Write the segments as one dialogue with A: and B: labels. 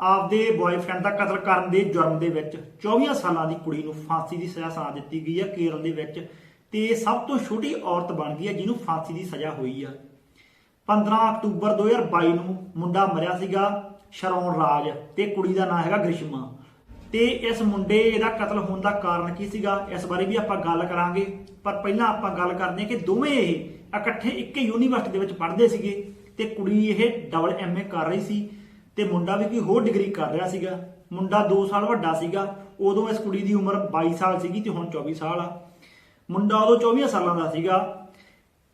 A: ਆਪਦੇ ਬॉयਫ੍ਰੈਂਡ ਦਾ ਕਤਲ ਕਰਨ ਦੇ ਜੁਰਮ ਦੇ ਵਿੱਚ 24 ਸਾਲਾਂ ਦੀ ਕੁੜੀ ਨੂੰ ਫਾਂਸੀ ਦੀ ਸਜ਼ਾ ਸੁਣਾ ਦਿੱਤੀ ਗਈ ਹੈ। ਕੇਰਲ ਦੇ ਵਿੱਚ ਤੇ ਸਭ ਤੋਂ ਛੋਟੀ ਔਰਤ ਬਣ ਗਈ ਹੈ ਜਿਹਨੂੰ ਫਾਂਸੀ ਦੀ ਸਜ਼ਾ ਹੋਈ ਆ 15 ਅਕਤੂਬਰ 2022 ਨੂੰ ਮੁੰਡਾ ਮਰਿਆ ਸੀਗਾ, ਸ਼ਰੌਣ ਰਾਜ ਤੇ ਕੁੜੀ ਦਾ ਨਾਮ ਹੈਗਾ ਗ੍ਰਿਸ਼ਮਾ। ਤੇ ਇਸ ਮੁੰਡੇ ਦਾ ਕਤਲ ਹੋਣ ਦਾ ਕਾਰਨ ਕੀ ਸੀਗਾ? ਇਸ ਬਾਰੇ ਵੀ ਆਪਾਂ ਗੱਲ ਕਰਾਂਗੇ। ਪਰ ਪਹਿਲਾਂ ਆਪਾਂ ਗੱਲ ਕਰਦੇ ਹਾਂ ਕਿ ਦੋਵੇਂ ਇਹ ਇਕੱਠੇ ਇੱਕ ਯੂਨੀਵਰਸਿਟੀ ਦੇ ਵਿੱਚ ਪੜ੍ਹਦੇ ਸੀਗੇ ਤੇ ਕੁੜੀ ਇਹ ਡਬਲ ਐਮਏ ਕਰ ਰਹੀ ਸੀ। ਤੇ ਮੁੰਡਾ ਵੀ ਕੋਈ ਹੋਰ ਡਿਗਰੀ ਕਰ ਰਿਹਾ ਸੀਗਾ। ਮੁੰਡਾ 2 ਸਾਲ ਵੱਡਾ ਸੀਗਾ। ਉਦੋਂ ਇਸ ਕੁੜੀ ਦੀ ਉਮਰ 22 ਸਾਲ ਸੀਗੀ ਤੇ ਹੁਣ 24 ਸਾਲ ਆ। ਮੁੰਡਾ ਉਦੋਂ 24 ਸਾਲਾਂ ਦਾ ਸੀਗਾ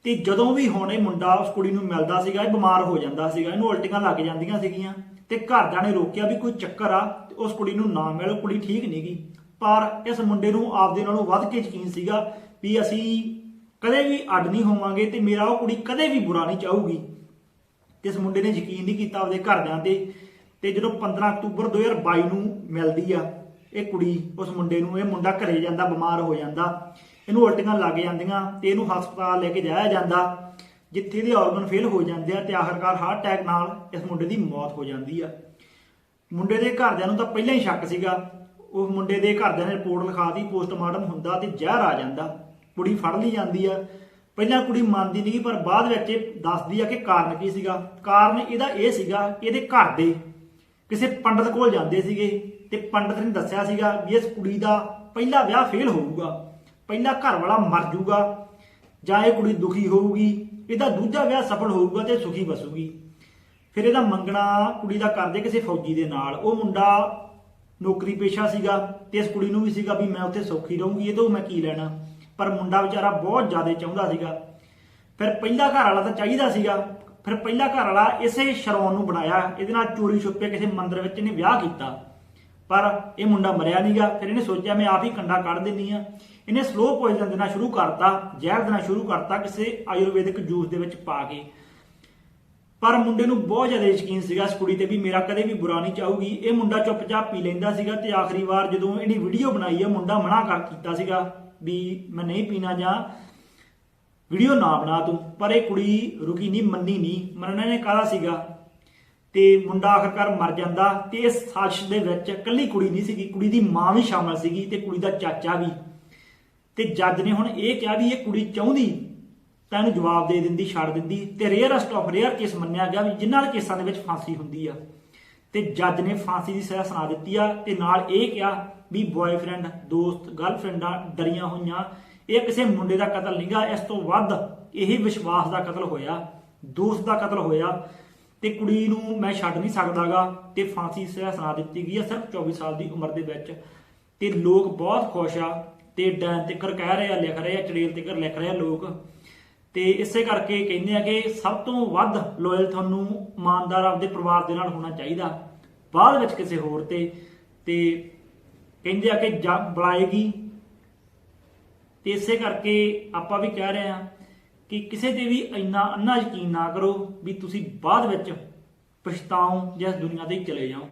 A: ਤੇ ਜਦੋਂ ਵੀ ਹੁਣ ਇਹ ਮੁੰਡਾ ਉਸ ਕੁੜੀ ਨੂੰ ਮਿਲਦਾ ਸੀਗਾ, ਇਹ ਬਿਮਾਰ ਹੋ ਜਾਂਦਾ ਸੀਗਾ, ਇਹਨੂੰ ਉਲਟੀਆਂ ਲੱਗ ਜਾਂਦੀਆਂ ਸੀਗੀਆਂ ਤੇ ਘਰਦਿਆਂ ਨੇ ਰੋਕਿਆ ਵੀ ਕੋਈ ਚੱਕਰ ਆ ਤੇ ਉਸ ਕੁੜੀ ਨੂੰ ਨਾ ਮਿਲੋ, ਕੁੜੀ ਠੀਕ ਨਹੀਂ ਗਈ ਪਰ ਇਸ ਮੁੰਡੇ ਨੂੰ ਆਪਦੇ ਨਾਲੋਂ ਵੱਧ ਕੇ ਯਕੀਨ ਸੀਗਾ ਵੀ ਅਸੀਂ ਕਦੇ ਵੀ ਅੱਡ ਨਹੀਂ ਹੋਵਾਂਗੇ ਤੇ ਮੇਰਾ ਉਹ ਕੁੜੀ ਕਦੇ ਵੀ ਬੁਰਾ ਨਹੀਂ ਚਾਹੂਗੀ। ਤੇ ਇਸ ਮੁੰਡੇ ਨੇ ਯਕੀਨ ਨਹੀਂ ਕੀਤਾ ਆਪਦੇ ਘਰਦਿਆਂ ਤੇ। ਤੇ ਜਦੋਂ 15 ਅਕਤੂਬਰ 2022 ਨੂੰ ਮਿਲਦੀ ਆ, ਇਹ ਕੁੜੀ ਉਸ ਮੁੰਡੇ ਨੂੰ, ਇਹ ਮੁੰਡਾ ਘਰੇ ਜਾਂਦਾ, ਬਿਮਾਰ ਹੋ ਜਾਂਦਾ। ਇਹਨੂੰ ਉਲਟੀਆਂ ਲੱਗ ਜਾਂਦੀਆਂ ਤੇ ਇਹਨੂੰ ਹਸਪਤਾਲ ਲੈ ਕੇ ਜਾਇਆ ਜਾਂਦਾ, ਜਿੱਥੇ ਇਹਦੇ ਆਰਗਨ ਫੇਲ ਹੋ ਜਾਂਦੇ ਆ ਤੇ ਆਖਰਕਾਰ ਹਾਰਟ ਅਟੈਕ ਨਾਲ ਇਸ ਮੁੰਡੇ ਦੀ ਮੌਤ ਹੋ ਜਾਂਦੀ ਆ। ਮੁੰਡੇ ਦੇ ਘਰਦਿਆਂ ਨੂੰ ਤਾਂ ਪਹਿਲਾਂ ਹੀ ਸ਼ੱਕ ਸੀਗਾ ਉਹ ਮੁੰਡੇ ਦੇ ਘਰਦਿਆਂ ਨੇ ਰਿਪੋਰਟ ਲਿਖਾਤੀ ਪੋਸਟਮਾਰਟਮ ਹੁੰਦਾ ਤੇ ਜ਼ਹਿਰ ਆ ਜਾਂਦਾ। ਕੁੜੀ ਫੜ ਲਈ ਜਾਂਦੀ ਆ ਪਹਿਲਾਂ ਕੁੜੀ ਮੰਨਦੀ ਨਹੀਂ ਪਰ ਬਾਅਦ ਵਿੱਚ ਇਹ ਦੱਸਦੀ ਆ ਕਿ ਕਾਰਨ ਕੀ ਸੀਗਾ। ਕਾਰਨ ਇਹਦਾ ਇਹ ਸੀਗਾ ਕਿ ਇਹਦੇ ਘਰ ਦੇ ਕਿਸੇ ਪੰਡਤ ਕੋਲ ਜਾਂਦੇ ਸੀਗੇ ਤੇ ਪੰਡਤ ਨੇ ਦੱਸਿਆ ਸੀਗਾ ਵੀ ਇਸ ਕੁੜੀ ਦਾ ਪਹਿਲਾ ਵਿਆਹ ਫੇਲ ਹੋਊਗਾ, ਪਹਿਲਾ ਘਰ ਵਾਲਾ ਮਰ ਜਾਊਗਾ, ਜਾਂ ਇਹ ਕੁੜੀ ਦੁਖੀ ਹੋਊਗੀ, ਇਹਦਾ ਦੂਜਾ ਵਿਆਹ ਸਫਲ ਹੋਊਗਾ ਤੇ ਸੁਖੀ ਵਸੂਗੀ। ਫਿਰ ਇਹਦਾ ਮੰਗਣਾ ਕੁੜੀ ਦਾ ਕਰਦੇ ਕਿਸੇ ਫੌਜੀ ਦੇ ਨਾਲ। ਉਹ ਮੁੰਡਾ ਨੌਕਰੀ ਪੇਸ਼ਾ ਸੀਗਾ ਤੇ ਇਸ ਕੁੜੀ ਨੂੰ ਵੀ ਸੀਗਾ ਵੀ ਮੈਂ ਉੱਥੇ ਸੌਖੀ ਰਹੂੰਗੀ, ਇਹ ਤੋਂ ਮੈਂ ਕੀ ਲੈਣਾ। ਪਰ ਮੁੰਡਾ ਵਿਚਾਰਾ ਬਹੁਤ ਜ਼ਿਆਦਾ ਚਾਹੁੰਦਾ ਸੀਗਾ। ਫਿਰ ਪਹਿਲਾ ਘਰ ਵਾਲਾ ਤਾਂ ਚਾਹੀਦਾ ਸੀਗਾ। ਫਿਰ ਪਹਿਲਾ ਘਰ ਵਾਲਾ ਇਸੇ ਸ਼ਰੌਨ ਨੂੰ ਬਣਾਇਆ। ਇਹਦੇ ਨਾਲ ਚੋਰੀ ਛੁਪੇ ਕਿਸੇ ਮੰਦਰ ਵਿੱਚ ਇਹਨੇ ਵਿਆਹ ਕੀਤਾ। ਪਰ ਇਹ ਮੁੰਡਾ ਮਰਿਆ ਨਹੀਂਗਾ। ਫਿਰ ਇਹਨੇ ਸੋਚਿਆ, ਮੈਂ ਆਪ ਹੀ ਕੰਡਾ ਕੱਢ ਦਿੰਨੀ ਆ ਇਹਨੇ ਸਲੋ ਪੋਇਜ਼ਨ ਦੇਣਾ ਸ਼ੁਰੂ ਕਰਤਾ, ਜ਼ਹਿਰ ਦੇਣਾ ਸ਼ੁਰੂ ਕਰਤਾ ਕਿਸੇ ਆਯੁਰਵੈਦਿਕ ਜੂਸ ਦੇ ਵਿੱਚ ਪਾ ਕੇ। ਪਰ ਮੁੰਡੇ ਨੂੰ ਬਹੁਤ ਜ਼ਿਆਦਾ ਯਕੀਨ ਸੀਗਾ ਇਸ ਕੁੜੀ ਤੇ ਵੀ ਮੇਰਾ ਕਦੇ ਵੀ ਬੁਰਾ ਨਹੀਂ ਚਾਹੂਗੀ। ਇਹ ਮੁੰਡਾ ਚੁੱਪਚਾਪ ਪੀ ਲੈਂਦਾ ਸੀਗਾ ਤੇ ਆਖਰੀ ਵਾਰ ਜਦੋਂ ਇਹਨੇ ਵੀਡੀਓ ਬਣਾਈ ਆ, ਮੁੰਡਾ ਮਨਾ ਕਰ ਕੀਤਾ ਸੀਗਾ। ਵੀ ਮੈਂ ਨਹੀਂ ਪੀਣਾ ਜਾਂ ਵੀਡੀਓ ਨਾ ਬਣਾ ਤੂੰ ਪਰ ਇਹ ਕੁੜੀ ਰੁਕੀ ਨਹੀਂ, ਮੰਨੀ ਨਹੀਂ। ਮੰਨਣਾ ਨੇ ਕਾਹਦਾ ਸੀਗਾ? ਤੇ ਮੁੰਡਾ ਆਖਰਕਾਰ ਮਰ ਜਾਂਦਾ ਤੇ ਇਸ ਸਾਜ਼ਿਸ਼ ਦੇ ਵਿੱਚ ਇਕੱਲੀ ਕੁੜੀ ਨਹੀਂ ਸੀਗੀ, ਕੁੜੀ ਦੀ ਮਾਂ ਵੀ ਸ਼ਾਮਲ ਸੀਗੀ ਤੇ ਕੁੜੀ ਦਾ ਚਾਚਾ ਵੀ। ਤੇ ਜੱਜ ਨੇ ਹੁਣ ਇਹ ਕਿਹਾ ਵੀ ਇਹ ਕੁੜੀ ਚਾਹੁੰਦੀ ਤਾਂ ਇਹਨੂੰ ਜਵਾਬ ਦੇ ਦਿੰਦੀ, ਛੱਡ ਦਿੰਦੀ। ਤੇ ਰੇਅਰਸਟ ਆਫ ਰੇਅਰ ਕੇਸ ਮੰਨਿਆ ਗਿਆ ਵੀ ਜਿਨ੍ਹਾਂ ਦੇ ਕੇਸਾਂ ਦੇ ਵਿੱਚ ਫਾਂਸੀ ਹੁੰਦੀ ਆ। ਤੇ ਜੱਜ ਨੇ ਫਾਂਸੀ ਦੀ ਸਜ਼ਾ ਸੁਣਾ ਦਿੱਤੀ ਆ ਤੇ ਨਾਲ ਇਹ ਕਿਹਾ ਵੀ ਬॉयਫ੍ਰੈਂਡ ਦੋਸਤ ਗਰਲਫ੍ਰੈਂਡਾਂ ਡਰੀਆਂ ਹੋਈਆਂ। ਇਹ ਕਿਸੇ ਮੁੰਡੇ ਦਾ ਕਤਲ ਨਹੀਂਗਾ ਇਸ ਤੋਂ ਵੱਧ ਇਹ ਵਿਸ਼ਵਾਸ ਦਾ ਕਤਲ ਹੋਇਆ, ਦੋਸਤ ਦਾ ਕਤਲ ਹੋਇਆ। ਤੇ ਕੁੜੀ ਨੂੰ ਮੈਂ ਛੱਡ ਨਹੀਂ ਸਕਦਾਗਾ ਤੇ ਫਾਂਸੀ ਦੀ ਸਜ਼ਾ ਸੁਣਾ ਦਿੱਤੀ ਗਈ ਆ, ਸਿਰਫ 24 ਸਾਲ ਦੀ ਉਮਰ ਦੇ ਵਿੱਚ। ਤੇ ਲੋਕ ਬਹੁਤ ਖੁਸ਼ ਆ ਤੇ ਡੈਨ ਤਿੱਕਰ ਕਹਿ ਰਹੇ ਆ, ਲਿਖ ਰਹੇ ਆ, ਚੜੇਲ ਤਿੱਕਰ ਲਿਖ ਰਹੇ ਆ ਲੋਕ। ਤੇ ਇਸੇ ਕਰਕੇ ਕਹਿੰਦੇ ਆ ਕਿ ਸਭ ਤੋਂ ਵੱਧ ਲੋਇਲ ਤੁਹਾਨੂੰ ਇਮਾਨਦਾਰ ਆਪਦੇ ਪਰਿਵਾਰ ਦੇ ਨਾਲ ਹੋਣਾ ਚਾਹੀਦਾ। ਬਾਅਦ ਵਿੱਚ ਕਿਸੇ ਹੋਰ ਤੇ ਤੇ ਕਹਿੰਦੇ ਆ ਕਿ ਜੱਗ ਬੁਲਾਏਗੀ। ਤੇ ਇਸੇ ਕਰਕੇ ਆਪਾਂ ਵੀ ਕਹਿ ਰਹੇ ਆ ਕਿ ਕਿਸੇ ਤੇ ਵੀ ਇੰਨਾ ਅੰਨਾ ਯਕੀਨ ਨਾ ਕਰੋ ਵੀ ਤੁਸੀਂ ਬਾਅਦ ਵਿੱਚ ਪਛਤਾਓ ਜਾਂ ਇਸ ਦੁਨੀਆ ਤੇ ਹੀ ਚਲੇ ਜਾਓ।